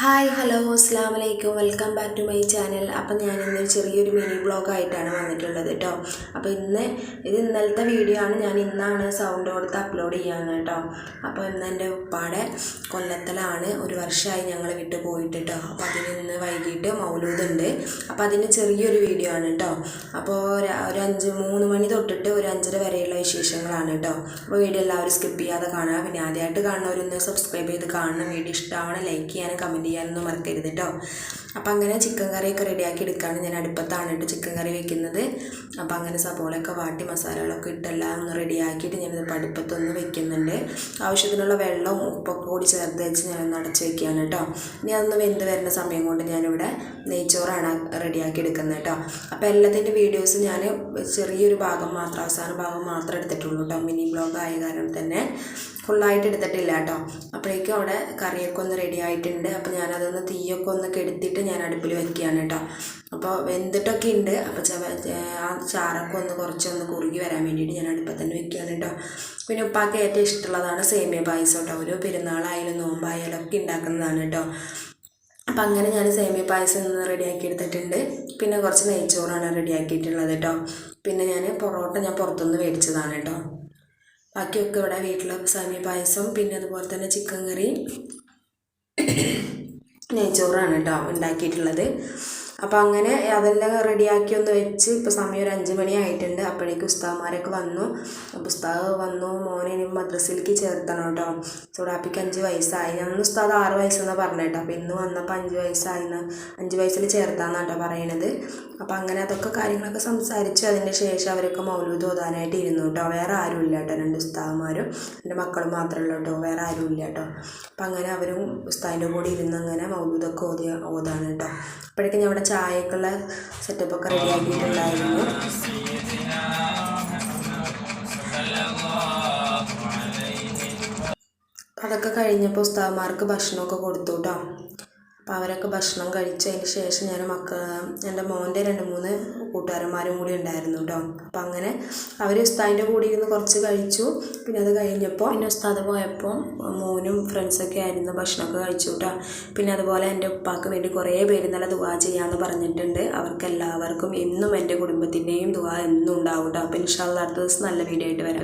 Hi hello അസ്സാം വലൈക്കും welcome back to my channel അപ്പം ഞാനിന്ന് ചെറിയൊരു മിനി ബ്ലോഗായിട്ടാണ് വന്നിട്ടുള്ളത് കേട്ടോ അപ്പോൾ ഇന്ന് ഇത് ഇന്നലത്തെ വീഡിയോ ആണ്. ഞാൻ ഇന്നാണ് സൗണ്ട് കൊടുത്ത് അപ്ലോഡ് ചെയ്യാന്ന് കേട്ടോ അപ്പോൾ ഇന്ന് എന്റെ ഉപ്പാടെ കൊല്ലത്തലാണ്. ഒരു വർഷമായി ഞങ്ങൾ വിട്ടു പോയിട്ട് കേട്ടോ അപ്പോൾ അതിന് ഇന്ന് വൈകിട്ട് മൗലൂദുണ്ട് അപ്പോൾ അതിന്റെ ചെറിയൊരു വീഡിയോ ആണ് കേട്ടോ അപ്പോൾ ഒരു അഞ്ച് മൂന്ന് മണി തൊട്ടിട്ട് ഒരു അഞ്ചര വരെയുള്ള വിശേഷങ്ങളാണ് കേട്ടോ അപ്പോൾ വീഡിയോ എല്ലാവരും സ്കിപ്പ് ചെയ്യാതെ കാണുക. പിന്നെ ആദ്യമായിട്ട് കാണുന്നവരൊന്ന് സബ്സ്ക്രൈബ് ചെയ്ത് കാണണം. വീഡിയോ ഇഷ്ടമാവണം ലൈക്ക് ചെയ്യാനും കമന്റ് ചെയ്യാനൊന്നും മറക്കരുത് കേട്ടോ അപ്പം അങ്ങനെ ചിക്കൻ കറിയൊക്കെ റെഡിയാക്കി എടുക്കുകയാണ് ഞാൻ അടുപ്പത്താണ് കേട്ടോ ചിക്കൻ കറി വെക്കുന്നത്. അപ്പോൾ അങ്ങനെ സബോളയൊക്കെ വാട്ടി മസാലകളൊക്കെ ഇട്ടെല്ലാം ഒന്ന് റെഡിയാക്കിയിട്ട് ഞാനിത് അടുപ്പത്തൊന്ന് വെക്കുന്നുണ്ട്. ആവശ്യത്തിനുള്ള വെള്ളവും ഉപ്പൊക്കെ കൂടി ചേർത്ത് വെച്ച് ഞാനൊന്ന് അടച്ച് വെക്കുകയാണ് കേട്ടോ ഇനി അതൊന്ന് വെന്ത് വരുന്ന സമയം കൊണ്ട് ഞാനിവിടെ നെയ്ച്ചോറാണ് റെഡിയാക്കി എടുക്കുന്നത് കേട്ടോ അപ്പോൾ എല്ലാത്തിന്റെ വീഡിയോസ് ഞാൻ ചെറിയൊരു ഭാഗം മാത്രം അവസാന ഭാഗം മാത്രം എടുത്തിട്ടുള്ളൂ കേട്ടോ മിനി ബ്ലോഗ് ആയ കാരണം തന്നെ. ഫുള്ളായിട്ട് എടുത്തിട്ടില്ല കേട്ടോ. അപ്പോഴേക്കും അവിടെ കറിയൊക്കെ ഒന്ന് റെഡി ആയിട്ടുണ്ട്. അപ്പോൾ ഞാനതൊന്ന് തീയൊക്കെ ഒന്ന് കെടുത്തിട്ട് ഞാൻ അടുപ്പിൽ വയ്ക്കുകയാണ് കേട്ടോ. അപ്പോൾ വെന്തിട്ടൊക്കെ ഉണ്ട്. അപ്പോൾ ചവ ആ ചാറൊക്കെ ഒന്ന് കുറച്ചൊന്ന് കുറുകി വരാൻ വേണ്ടിയിട്ട് ഞാൻ അടുപ്പത്ത് തന്നെ വെക്കുകയാണ് കേട്ടോ. പിന്നെ ഉപ്പാക്ക് ഏറ്റവും ഇഷ്ടമുള്ളതാണ് സേമിയ പായസം കേട്ടോ. ഒരു പെരുന്നാളായാലും നോമ്പായാലും ഒക്കെ ഉണ്ടാക്കുന്നതാണ് കേട്ടോ. അപ്പം അങ്ങനെ ഞാൻ സേമിയ പായസം ഒന്ന് റെഡിയാക്കി എടുത്തിട്ടുണ്ട്. പിന്നെ കുറച്ച് നെയ്ച്ചോറാണ് റെഡിയാക്കിയിട്ടുള്ളത് കേട്ടോ. പിന്നെ ഞാൻ പൊറോട്ട ഞാൻ പുറത്തുനിന്ന് മേടിച്ചതാണ് കേട്ടോ. ബാക്കിയൊക്കെ ഇവിടെ വീട്ടിൽ സമയ പായസം പിന്നെ അതുപോലെ തന്നെ ചിക്കൻ കറി. നെയ്ച്ചോറാണ് കേട്ടോ ഉണ്ടാക്കിയിട്ടുള്ളത്. അപ്പോൾ അങ്ങനെ അതെല്ലാം റെഡിയാക്കി ഒന്ന് വെച്ച് ഇപ്പോൾ സമയം ഒരു അഞ്ച് മണി ആയിട്ടുണ്ട്. അപ്പോഴേക്കും ഉസ്താവന്മാരൊക്കെ വന്നു. ഉസ്താവ് വന്നു. മോനെ ഇനി മദ്രസയിലേക്ക് ചേർത്തണം കേട്ടോ. ചൂടാപ്പിക്ക് അഞ്ച് വയസ്സായി. ഞാൻ ഉസ്താദ് ആറ് വയസ്സെന്നാണ് പറഞ്ഞത് കേട്ടോ. അപ്പോൾ ഇന്ന് വന്നപ്പോൾ അഞ്ച് വയസ്സായിന്ന്. അഞ്ച് വയസ്സിൽ ചേർത്താന്നാണ് കേട്ടോ പറയണത്. അപ്പോൾ അങ്ങനെ അതൊക്കെ കാര്യങ്ങളൊക്കെ സംസാരിച്ച് അതിന്റെ ശേഷം അവരൊക്കെ മൗലൂദ് ഓതാനായിട്ട് ഇരുന്നു കേട്ടോ. വേറെ ആരും ഇല്ല കേട്ടോ. രണ്ട് ഉസ്താവന്മാരും എന്റെ മക്കളും മാത്രമേ ഉള്ളൂ കേട്ടോ. വേറെ ആരും ഇല്ല കേട്ടോ. അപ്പം അങ്ങനെ അവരും ഉസ്താദിന്റെ കൂടെ ഇരുന്ന് അങ്ങനെ മൗലൂദൊക്കെ ഓതി ഓതാണ് കേട്ടോ. അപ്പോഴേക്കും ഞാൻ ഇവിടെ ചായക്കുള്ള സെറ്റപ്പൊക്കെ റെഡി ആക്കിയിട്ടുണ്ടായിരുന്നു. അതൊക്കെ കഴിഞ്ഞപ്പോൾ ഉസ്താവന്മാർക്ക് ഭക്ഷണമൊക്കെ കൊടുത്തു കേട്ടോ അപ്പോൾ അവരൊക്കെ ഭക്ഷണം കഴിച്ചതിന് ശേഷം ഞാൻ മക്ക എന്റെ മോന്റെ രണ്ട് മൂന്ന് കൂട്ടുകാരന്മാരും കൂടി ഉണ്ടായിരുന്നു കേട്ടോ അപ്പം അങ്ങനെ അവർ ഉസ്താദിന്റെ കൂടെ ഇരുന്ന് കുറച്ച് കഴിച്ചു. പിന്നെ അത് കഴിഞ്ഞപ്പോൾ പിന്നെ ഉസ്താദ് പോയപ്പോൾ മോനും ഫ്രണ്ട്സൊക്കെ ആയിരുന്നു ഭക്ഷണമൊക്കെ കഴിച്ചു കേട്ടോ പിന്നെ അതുപോലെ എന്റെ ഉപ്പാക്ക് വേണ്ടി കുറേ പേര് നല്ല ദുവാ ചെയ്യാമെന്ന് പറഞ്ഞിട്ടുണ്ട്. അവർക്ക് എല്ലാവർക്കും എന്നും എന്റെ കുടുംബത്തിന്റെയും ദുവാ എന്നും ഉണ്ടാവും കേട്ടോ അപ്പം ഇൻഷാല്ല അടുത്ത ദിവസം നല്ല വീഡിയോ ആയിട്ട് വരാം.